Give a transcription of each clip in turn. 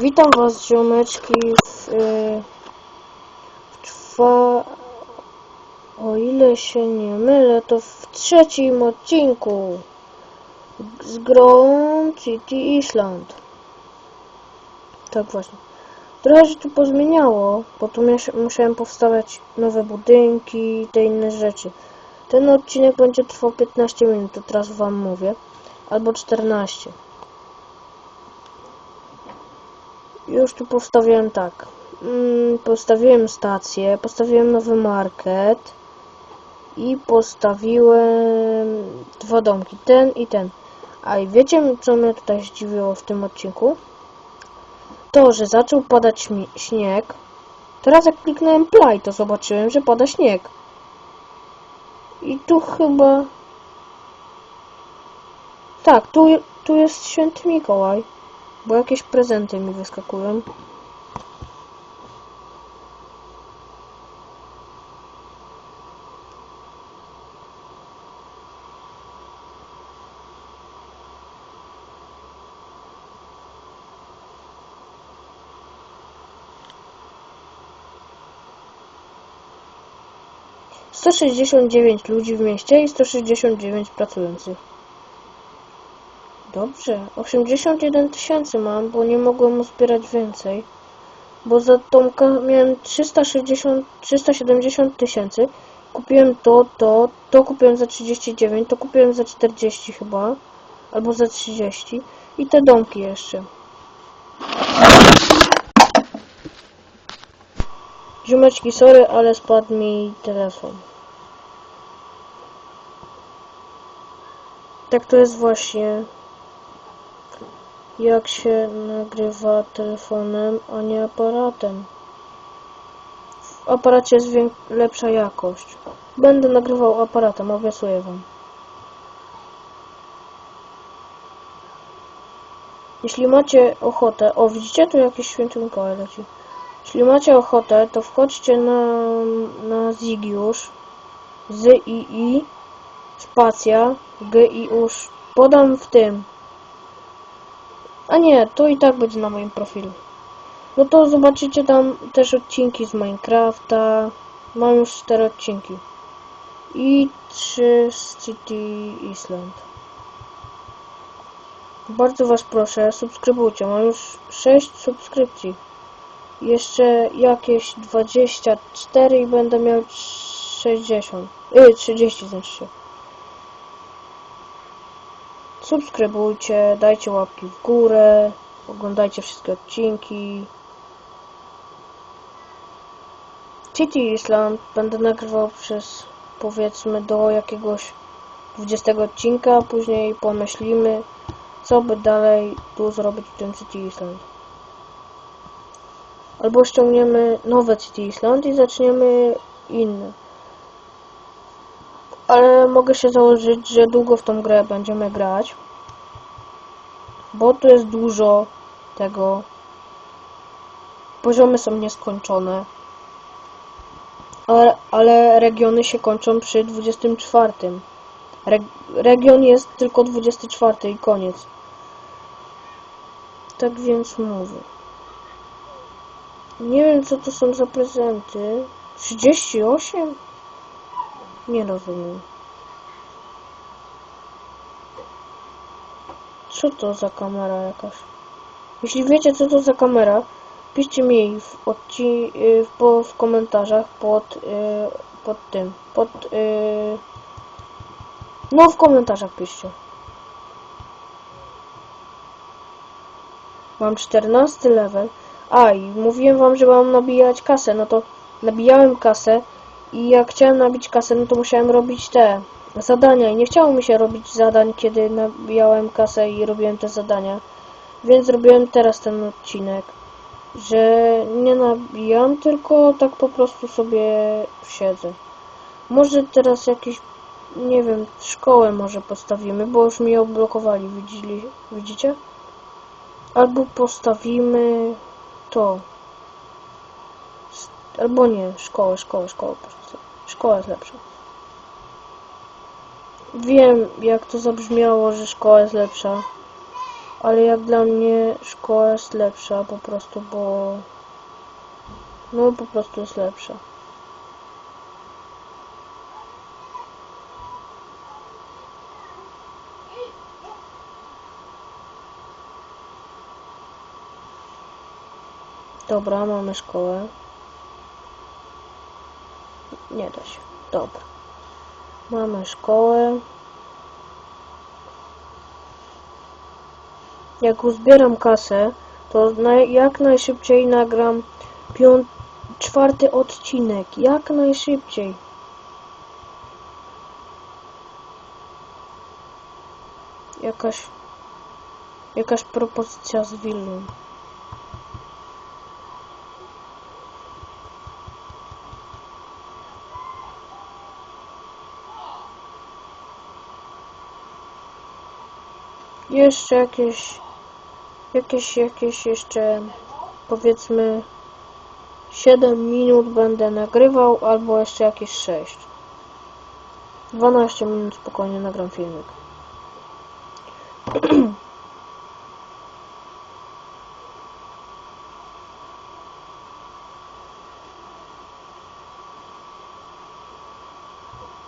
Witam was ziomeczki w, y, w trwa... O ile się nie mylę, to w trzecim odcinku z grą City Island. Tak właśnie. Trochę się tu pozmieniało, bo tu musiałem powstawiać nowe budynki i te inne rzeczy. Ten odcinek będzie trwał 15 minut, to teraz wam mówię. Albo 14. Już tu postawiłem tak. Mm, postawiłem stację, postawiłem nowy market i postawiłem dwa domki, ten i ten. A i wiecie, co mnie tutaj zdziwiło w tym odcinku? To, że zaczął padać śnieg. Teraz jak kliknąłem play, to zobaczyłem, że pada śnieg. I tu chyba... Tak, tu, tu jest święty Mikołaj. Bo jakieś prezenty mi wyskakują. Sto sześćdziesiąt dziewięć ludzi w mieście i sto sześćdziesiąt dziewięć pracujących. Dobrze, 81 tysięcy mam, bo nie mogłem uzbierać więcej. Bo za Tomka miałem 360, 370 tysięcy. Kupiłem to, to, to kupiłem za 39, to kupiłem za 40 chyba. Albo za 30. I te domki jeszcze. Ziomeczki, sorry, ale spadł mi telefon. Tak to jest właśnie jak się nagrywa telefonem, a nie aparatem. W aparacie jest lepsza jakość. Będę nagrywał aparatem, obiecuję wam. Jeśli macie ochotę, o widzicie tu jakiś święty Mikołaj leci. Jeśli macie ochotę, to wchodźcie na, na Zigiusz, z i i spacja, g i uż. Podam w tym, a nie, to i tak będzie na moim profilu. No to zobaczycie tam też odcinki z Minecrafta. Mam już 4 odcinki. I 3 z City Island. Bardzo was proszę, subskrybujcie. Mam już 6 subskrypcji. Jeszcze jakieś 24 i będę miał 60. Yy, 30 znaczy się. Subskrybujcie, dajcie łapki w górę, oglądajcie wszystkie odcinki. City Island będę nagrywał przez powiedzmy do jakiegoś 20 odcinka, później pomyślimy co by dalej tu zrobić w tym City Island. Albo ściągniemy nowe City Island i zaczniemy inne. Ale mogę się założyć, że długo w tą grę będziemy grać. Bo tu jest dużo tego. Poziomy są nieskończone. Ale, ale regiony się kończą przy 24. Re, region jest tylko 24 i koniec. Tak więc mówię. Nie wiem co to są za prezenty. 38? Nie rozumiem. Co to za kamera jakaś? Jeśli wiecie co to za kamera, piszcie mi w, odci y, po, w komentarzach pod, y, pod tym, pod, y, no w komentarzach piszcie. Mam 14 level. A i mówiłem wam, że mam nabijać kasę, no to nabijałem kasę i jak chciałem nabić kasę, no to musiałem robić te zadania i nie chciało mi się robić zadań, kiedy nabijałem kasę i robiłem te zadania. Więc zrobiłem teraz ten odcinek, że nie nabijam, tylko tak po prostu sobie siedzę. Może teraz jakiś, nie wiem, szkołę może postawimy, bo już mi odblokowali, widzieli, widzicie? Albo postawimy to. Albo nie, szkołę, szkołę, szkołę. po prostu. Szkoła jest lepsza. Wiem, jak to zabrzmiało, że szkoła jest lepsza. Ale jak dla mnie szkoła jest lepsza po prostu, bo... No po prostu jest lepsza. Dobra, mamy szkołę. Nie da się. Dobra. Mamy szkołę. Jak uzbieram kasę, to na, jak najszybciej nagram piąt, czwarty odcinek. Jak najszybciej. Jakaś jakaś propozycja z willą. Jeszcze jakieś, jakieś, jakieś jeszcze, powiedzmy, 7 minut będę nagrywał, albo jeszcze jakieś 6. 12 minut spokojnie nagram filmik.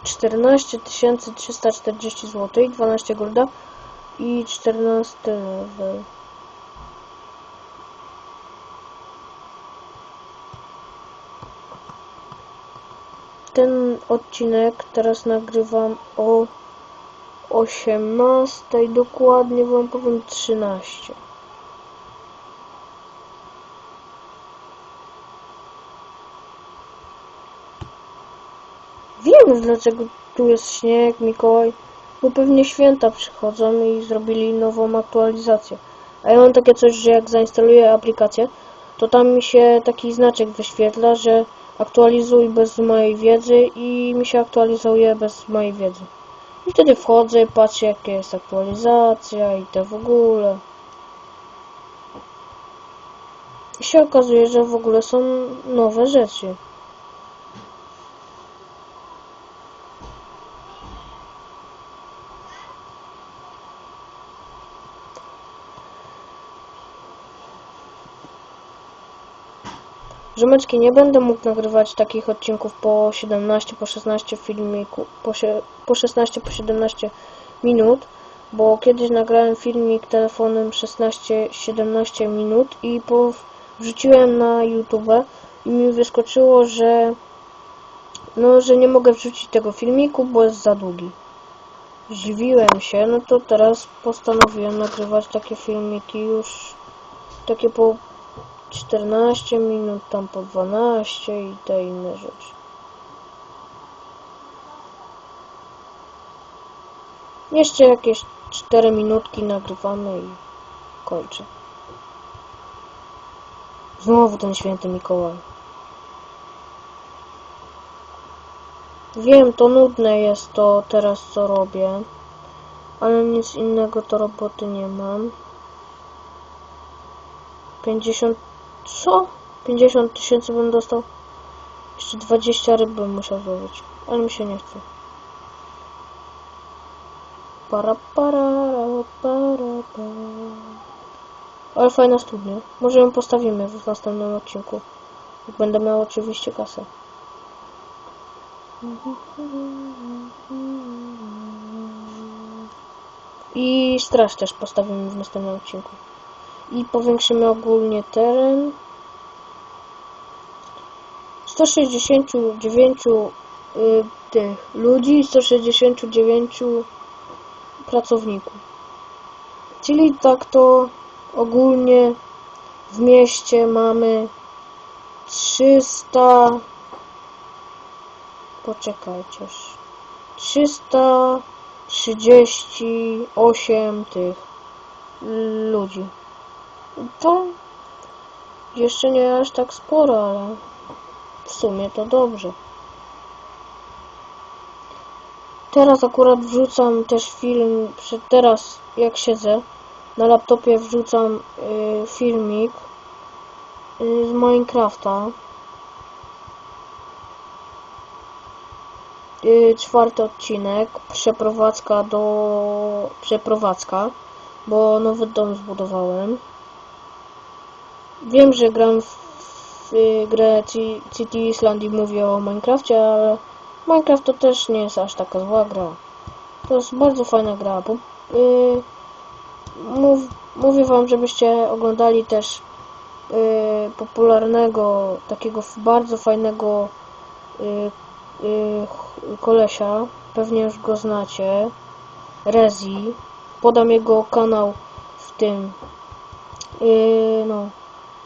Czternaście tysięcy trzysta czterdzieści zł, 12 golda i 14 level. Ten odcinek teraz nagrywam o 18, dokładnie wam powiem 13. Wiem już dlaczego tu jest śnieg, Mikołaj. Bo pewnie święta przychodzą i zrobili nową aktualizację. A ja mam takie coś, że jak zainstaluję aplikację, to tam mi się taki znaczek wyświetla, że aktualizuj bez mojej wiedzy i mi się aktualizuje bez mojej wiedzy. I wtedy wchodzę, patrzę jaka jest aktualizacja i te w ogóle. I się okazuje, że w ogóle są nowe rzeczy. Rzymeczki, nie będę mógł nagrywać takich odcinków po 17, po 16 filmiku, po, po 16, po 17 minut, bo kiedyś nagrałem filmik telefonem 16-17 minut i po, wrzuciłem na YouTube i mi wyskoczyło, że no, że nie mogę wrzucić tego filmiku, bo jest za długi. Zdziwiłem się, no to teraz postanowiłem nagrywać takie filmiki już takie po 14 minut, tam po 12 i te inne rzeczy. Jeszcze jakieś 4 minutki nagrywamy i kończę. Znowu ten święty Mikołaj. Wiem, to nudne jest to teraz co robię, ale nic innego to roboty nie mam. 50 co? 50 tysięcy bym dostał? Jeszcze 20 ryb bym musiał złowić. Ale mi się nie chce. Para, para, para, para. Ale fajna studnia. Może ją postawimy w następnym odcinku. Będę miał oczywiście kasę. I straż też postawimy w następnym odcinku i powiększymy ogólnie teren. 169 y, tych ludzi 169 pracowników. Czyli tak to ogólnie w mieście mamy 300 poczekajcie 338 tych ludzi to jeszcze nie aż tak sporo, ale w sumie to dobrze. Teraz akurat wrzucam też film, teraz jak siedzę na laptopie wrzucam y, filmik y, z Minecrafta. Y, czwarty odcinek, przeprowadzka do... przeprowadzka bo nowy dom zbudowałem. Wiem, że gram w, grę Ci- City Island i mówię o Minecrafcie, ale Minecraft to też nie jest aż taka zła gra. To jest bardzo fajna gra. Bo, yy, mów, mówię wam, żebyście oglądali też yy, popularnego, takiego bardzo fajnego yy, yy, kolesia. Pewnie już go znacie. Rezi. Podam jego kanał w tym. Yy, no.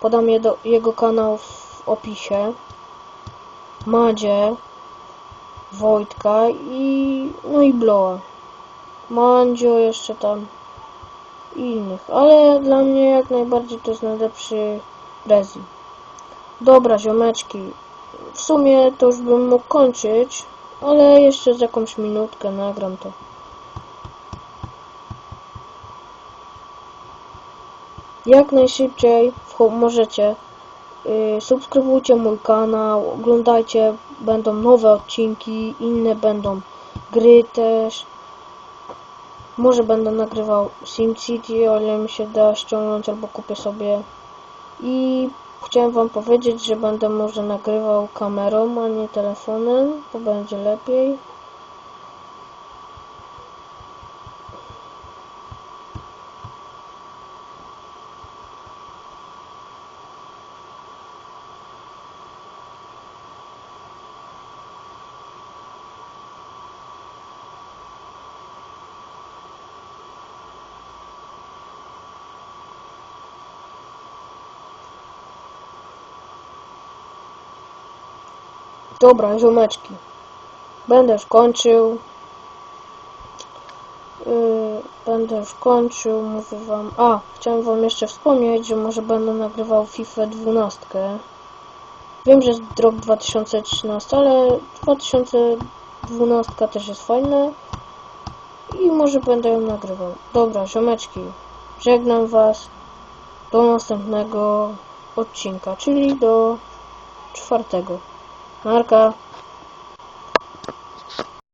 Podam jego, jego kanał w opisie. Madzie. Wojtka i no i Bloa. Mandzio jeszcze tam i innych, ale dla mnie jak najbardziej to jest najlepszy Rezi. Dobra, ziomeczki. W sumie to już bym mógł kończyć, ale jeszcze z jakąś minutkę nagram to. Jak najszybciej możecie yy, subskrybujcie mój kanał, oglądajcie, będą nowe odcinki, inne będą gry też. Może będę nagrywał SimCity, o ile mi się da ściągnąć albo kupię sobie. I chciałem wam powiedzieć, że będę może nagrywał kamerą, a nie telefonem, to będzie lepiej. Dobra, ziomeczki. Będę już kończył. Yy, będę już kończył, mówię wam. A, chciałem wam jeszcze wspomnieć, że może będę nagrywał FIFA 12. Wiem, że jest rok 2013, ale 2012 też jest fajna. I może będę ją nagrywał. Dobra, ziomeczki. Żegnam was. Do następnego odcinka, czyli do czwartego. 好嘞。